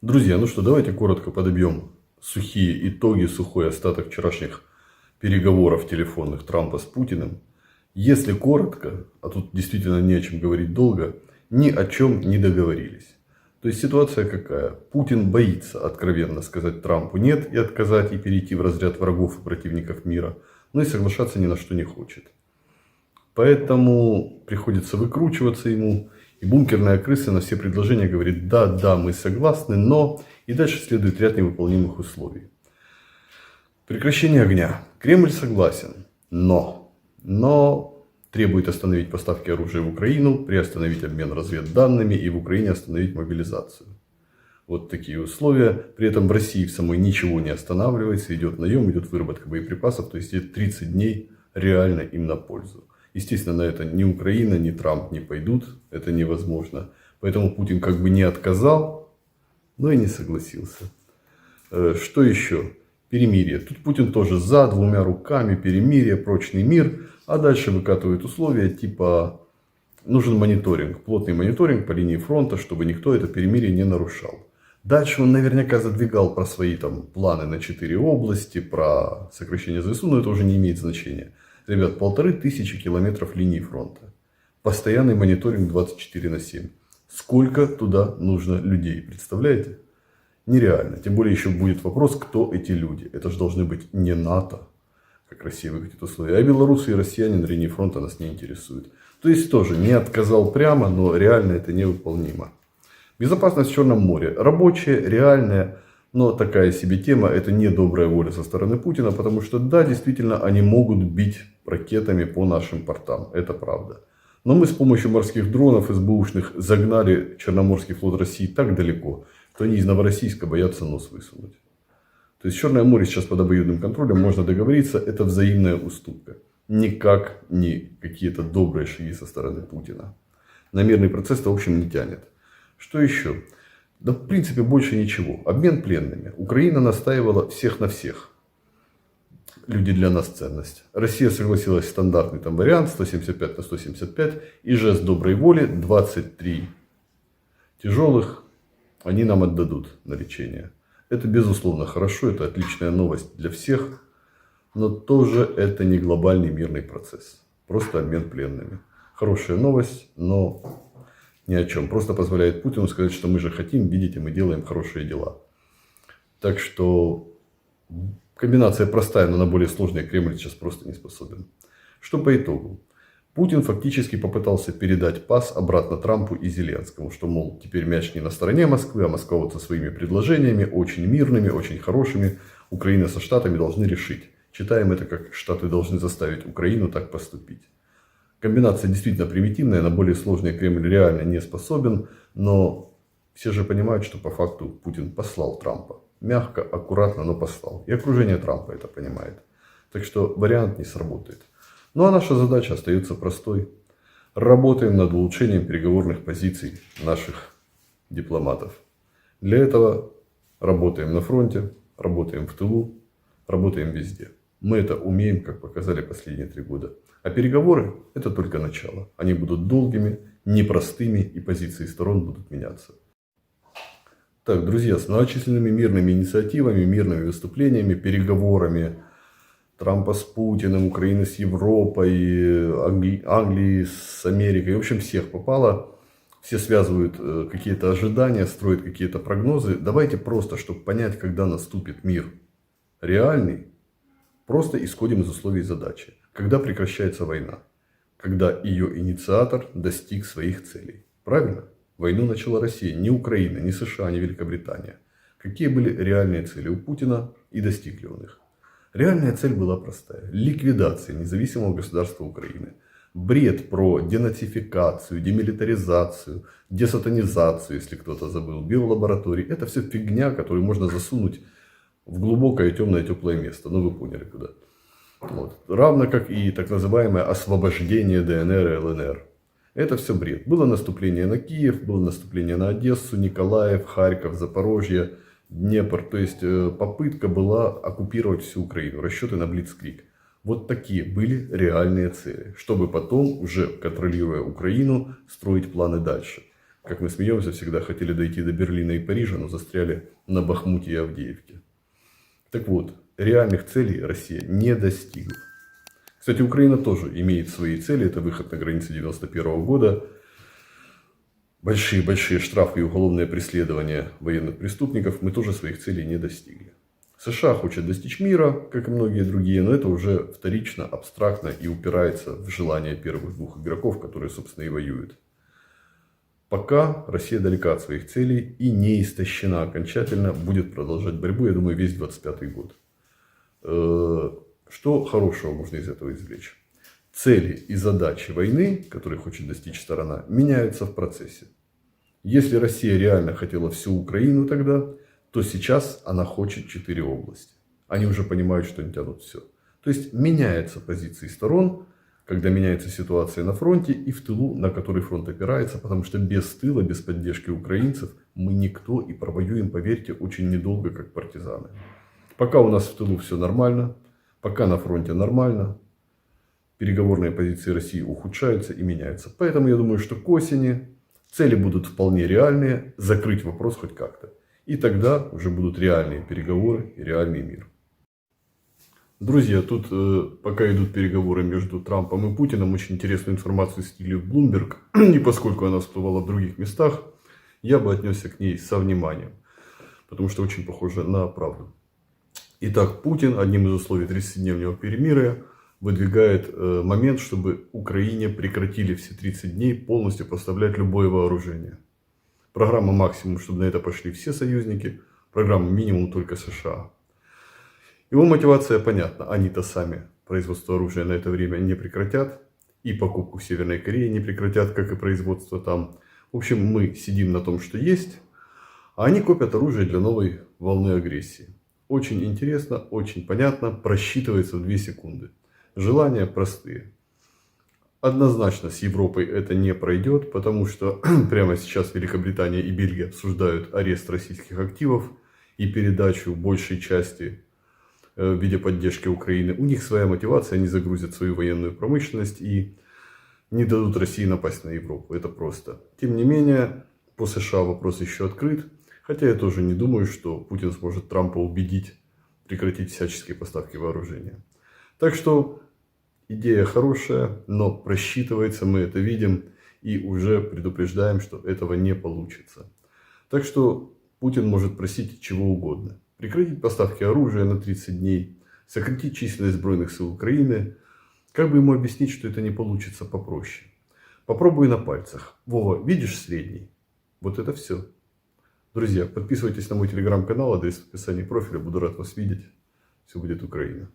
Друзья, ну что, давайте коротко подобьем сухие итоги, сухой остаток вчерашних переговоров телефонных Трампа с Путиным. Если коротко, а тут действительно не о чем говорить долго, ни о чем не договорились. То есть ситуация какая? Путин боится откровенно сказать Трампу нет и отказать и перейти в разряд врагов и противников мира, но и соглашаться ни на что не хочет. Поэтому приходится выкручиваться ему, и бункерная крыса на все предложения говорит да, да, мы согласны, но... И дальше следует ряд невыполнимых условий. Прекращение огня. Кремль согласен, но, но требует остановить поставки оружия в Украину, приостановить обмен разведданными и в Украине остановить мобилизацию. Вот такие условия. При этом в России в самой ничего не останавливается, идет наем, идет выработка боеприпасов, то есть эти 30 дней реально им на пользу. Естественно, на это ни Украина, ни Трамп не пойдут, это невозможно. Поэтому Путин как бы не отказал, но и не согласился. Э, Что еще? Перемирие. Тут Путин тоже за двумя руками, перемирие, прочный мир, а дальше выкатывает условия типа нужен мониторинг, плотный мониторинг по линии фронта, чтобы никто это перемирие не нарушал. Дальше он наверняка задвигал про свои там планы на четыре области, про сокращение ЗСУ, но это уже не имеет значения. Ребят, полторы тысячи километров линии фронта. Постоянный мониторинг 24 на 7. Сколько туда нужно людей, представляете? Нереально. Тем более еще будет вопрос, кто эти люди. Это же должны быть не НАТО, как Россия выкатит условия, а белорусы и россияне на линии фронта нас не интересуют. То есть тоже не отказал прямо, но реально это невыполнимо. Безопасность в Черном море. Рабочая, реальная, но такая себе тема. Это не добрая воля со стороны Путина, потому что да, действительно, они могут бить ракетами по нашим портам. Это правда. Но мы с помощью морских дронов СБУшных загнали Черноморский флот России так далеко, что они из Новороссийска боятся нос высунуть. То есть Черное море сейчас под обоюдным контролем, можно договориться, это взаимная уступка. Никак не какие-то добрые шаги со стороны Путина. На мирный процесс это, в общем, не тянет. Что еще? Да, в принципе, больше ничего. Обмен пленными. Украина настаивала всех на всех. Люди для нас ценность. Россия согласилась стандартный там вариант 175 на 175 и жест доброй воли 23 тяжелых они нам отдадут на лечение. Это безусловно хорошо, это отличная новость для всех, но тоже это не глобальный мирный процесс. Просто обмен пленными. Хорошая новость, но ни о чем. Просто позволяет Путину сказать, что мы же хотим, видите, мы делаем хорошие дела. Так что комбинация простая, но на более сложные Кремль сейчас просто не способен. Что по итогу? Путин фактически попытался передать пас обратно Трампу и Зеленскому, что, мол, теперь мяч не на стороне Москвы, а Москва вот со своими предложениями, очень мирными, очень хорошими, Украина со Штатами должны решить. Читаем это, как Штаты должны заставить Украину так поступить. Комбинация действительно примитивная, на более сложные Кремль реально не способен, но все же понимают, что по факту Путин послал Трампа. Мягко, аккуратно, но послал. И окружение Трампа это понимает. Так что вариант не сработает. Ну а наша задача остается простой. Работаем над улучшением переговорных позиций наших дипломатов. Для этого работаем на фронте, работаем в тылу, работаем везде. Мы это умеем, как показали последние три года. А переговоры – это только начало. Они будут долгими, непростыми, и позиции сторон будут меняться. Так, друзья, с многочисленными мирными инициативами, мирными выступлениями, переговорами Трампа с Путиным, Украины с Европой, Англи... Англии с Америкой, в общем, всех попало. Все связывают э, какие-то ожидания, строят какие-то прогнозы. Давайте просто, чтобы понять, когда наступит мир реальный, просто исходим из условий задачи. Когда прекращается война? Когда ее инициатор достиг своих целей. Правильно? Войну начала Россия, не Украина, не США, не Великобритания. Какие были реальные цели у Путина и достигли он их? Реальная цель была простая. Ликвидация независимого государства Украины. Бред про денацификацию, демилитаризацию, десатанизацию, если кто-то забыл, биолаборатории. Это все фигня, которую можно засунуть в глубокое темное теплое место. Ну вы поняли куда. Вот. Равно как и так называемое освобождение ДНР и ЛНР. Это все бред. Было наступление на Киев, было наступление на Одессу, Николаев, Харьков, Запорожье, Днепр. То есть э, попытка была оккупировать всю Украину. Расчеты на Блицкрик. Вот такие были реальные цели. Чтобы потом, уже контролируя Украину, строить планы дальше. как мы смеемся, всегда хотели дойти до Берлина и Парижа, но застряли на Бахмуте и Авдеевке. Так вот, реальных целей Россия не достигла. Кстати, Украина тоже имеет свои цели. Это выход на границы 91 года, большие-большие штрафы и уголовное преследование военных преступников. Мы тоже своих целей не достигли. США хочет достичь мира, как и многие другие, но это уже вторично, абстрактно и упирается в желание первых двух игроков, которые, собственно, и воюют. Пока Россия далека от своих целей и не истощена окончательно, будет продолжать борьбу, я думаю, весь 25 год. Э, что хорошего можно из этого извлечь? Цели и задачи войны, которые хочет достичь сторона, меняются в процессе. Если Россия реально хотела всю Украину тогда, то сейчас она хочет четыре области. Они уже понимают, что они тянут все. То есть меняются позиции сторон, когда меняется ситуация на фронте и в тылу, на который фронт опирается, потому что без тыла, без поддержки украинцев мы никто и провоюем, поверьте, очень недолго, как партизаны. Пока у нас в тылу все нормально, пока на фронте нормально, переговорные позиции России ухудшаются и меняются. Поэтому я думаю, что к осени цели будут вполне реальные, закрыть вопрос хоть как-то. И тогда уже будут реальные переговоры и реальный мир. Друзья, тут э, пока идут переговоры между Трампом и Путиным, очень интересную информацию стили в Bloomberg, и поскольку она всплывала в других местах, я бы отнесся к ней со вниманием, потому что очень похоже на правду. Итак, Путин одним из условий 30-дневного перемирия выдвигает э, момент, чтобы Украине прекратили все 30 дней полностью поставлять любое вооружение. Программа максимум, чтобы на это пошли все союзники. Программа минимум только США. Его мотивация понятна. Они-то сами производство оружия на это время не прекратят. И покупку в Северной Корее не прекратят, как и производство там. В общем, мы сидим на том, что есть. А они копят оружие для новой волны агрессии. Очень интересно, очень понятно, просчитывается в 2 секунды. Желания простые. Однозначно с Европой это не пройдет, потому что прямо сейчас Великобритания и Бельгия обсуждают арест российских активов и передачу большей части в виде поддержки Украины. У них своя мотивация, они загрузят свою военную промышленность и не дадут России напасть на Европу. Это просто. Тем не менее, по США вопрос еще открыт. Хотя я тоже не думаю, что Путин сможет Трампа убедить прекратить всяческие поставки вооружения. Так что Идея хорошая, но просчитывается, мы это видим и уже предупреждаем, что этого не получится. Так что Путин может просить чего угодно. Прекратить поставки оружия на 30 дней, сократить численность сбройных сил Украины. Как бы ему объяснить, что это не получится попроще? Попробуй на пальцах. Вова, видишь средний? Вот это все. Друзья, подписывайтесь на мой телеграм-канал, адрес в описании профиля. Буду рад вас видеть. Все будет Украина.